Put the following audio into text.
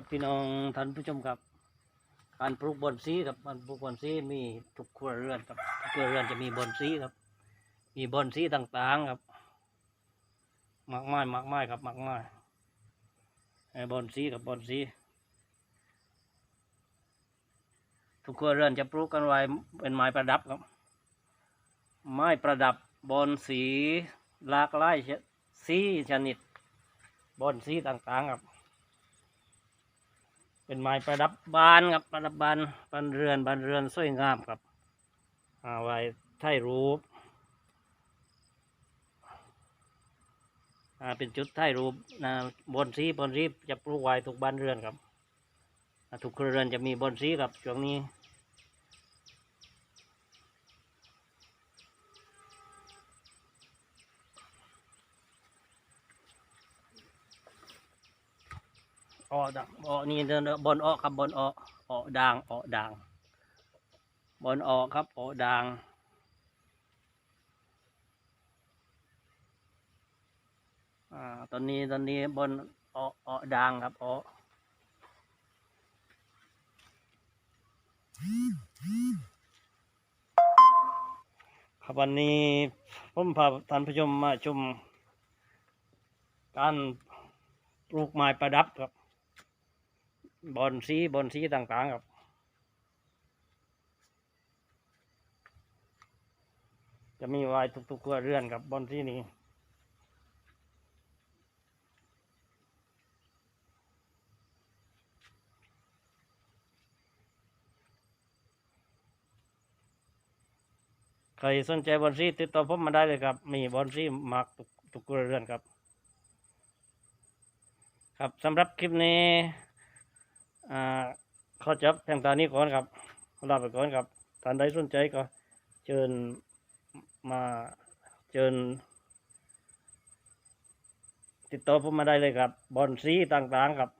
ครับพี่น้องท่านผู้ชมครับ การปลูกบอนซีครับการปลูกบอนซีมีทุกครัวเรือนครับทุกครัวเรือนจะมีบอนซีครับ มีบอนซีต่างๆครับ มากมายมากมายครับมากมายไอ้บอนซีกับบอนซีทุกครัวเรือนจะปลูกกันไว้เป็นไม้ประดับครับ ไม้ประดับบอนสีหลากหลายสีชนิดบอนสีต่างๆครับ เป็นไม้ประดับบานครับประดับบานบานเรือนบานเรือนสวยงามครับเอาไว้ไถ่ายรูปเป็นจุดไถ่ายรูปนะบนสีบนสีจะปลูกไว้ทุกบ้านเรือนครับทุกครัวเรือนจะมีบนสีครับช่วงนี้ ออดังออนี่เดินบนออครับบนออออด่างออด่างบนออครับออด่างอ่าตอนนี้ตอนนี้บนออออด่างครับออครับวันนี้ผมพาท่านผู้ชมมาชมการปลูกไม้ประดับครับ บอนสีบอนสีต่างๆครับจะมีไว้ทุกๆครัวเรือนครับบอนสีนี้ใครสนใจบอนสีติดต่อผมมาได้เลยครับ มีบอนสีมากทุกทุกครัวเรือนครับ ครับสำหรับคลิปนี้ อ่าขอจับเพียงตานนี้ก่อนครับลาไปก่อนครับท่านใดสนใจก็เชิญมาเชิญติดต่อผมมาได้เลยครับ บอนซีต่างๆครับ